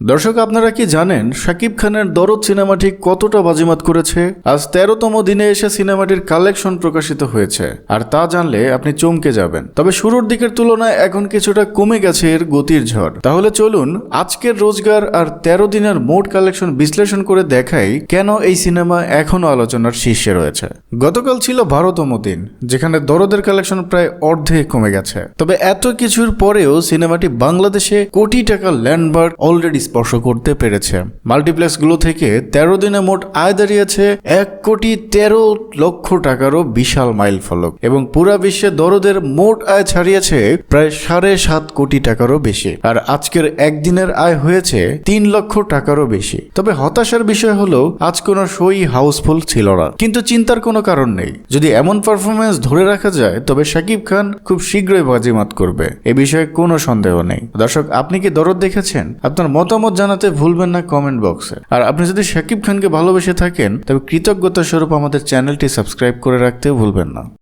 দর্শক, আপনারা কি জানেন শাকিব খানের দরদ সিনেমাটি কতটা বাজিমাত করেছে? আজ তেরোতম দিনে এসে সিনেমাটির কালেকশন প্রকাশিত হয়েছে। আর তা জানলে আপনি চমকে যাবেন। তবে শুরুর দিকের তুলনায় এখন কিছুটা কমে গেছে এর গতির ঝড়। তাহলে চলুন আজকের রোজগার আর তেরো দিনের মোট কালেকশন বিশ্লেষণ করে দেখাই কেন এই সিনেমা এখনও আলোচনার শীর্ষে রয়েছে। গতকাল ছিল বারোতম দিন, যেখানে দরদের কালেকশন প্রায় অর্ধেক কমে গেছে। তবে এত কিছুর পরেও সিনেমাটি বাংলাদেশে কোটি টাকা ল্যান্ডমার্ক অলরেডি স্পর্শ করতে পেরেছে। মাল্টিপ্লেক্সগুলো থেকে তেরো দিনে মোট আয় দাঁড়িয়েছে এক কোটি তেরো লক্ষ টাকারও বিশাল মাইল ফলক এবং পুরা বিশ্বে দরদের মোট আয় ছাড়িয়েছে প্রায় সাড়ে সাত কোটি টাকারও বেশি। আর আজকের একদিনের আয় হয়েছে তিন লক্ষ টাকারও বেশি। তবে হতাশার বিষয় হলো, আজ কোনো শোই হাউসফুল ছিল না। কিন্তু চিন্তার কোনো কারণ নেই। যদি এমন পারফরমেন্স ধরে রাখা যায়, তবে শাকিব খান খুব শীঘ্রই বাজিমাত করবে। এ বিষয়ে কোনো সন্দেহ নেই। দর্শক, আপনি কি দরদ দেখেছেন? আপনার মতামত জানাতে ভুলবেন না কমেন্ট বক্সে আর আপনি যদি শাকিব খানকে ভালোবেসে থাকেন, তবে কৃতজ্ঞতা স্বরূপ আমাদের চ্যানেলটি সাবস্ক্রাইব করে রাখতেও ভুলবেন না।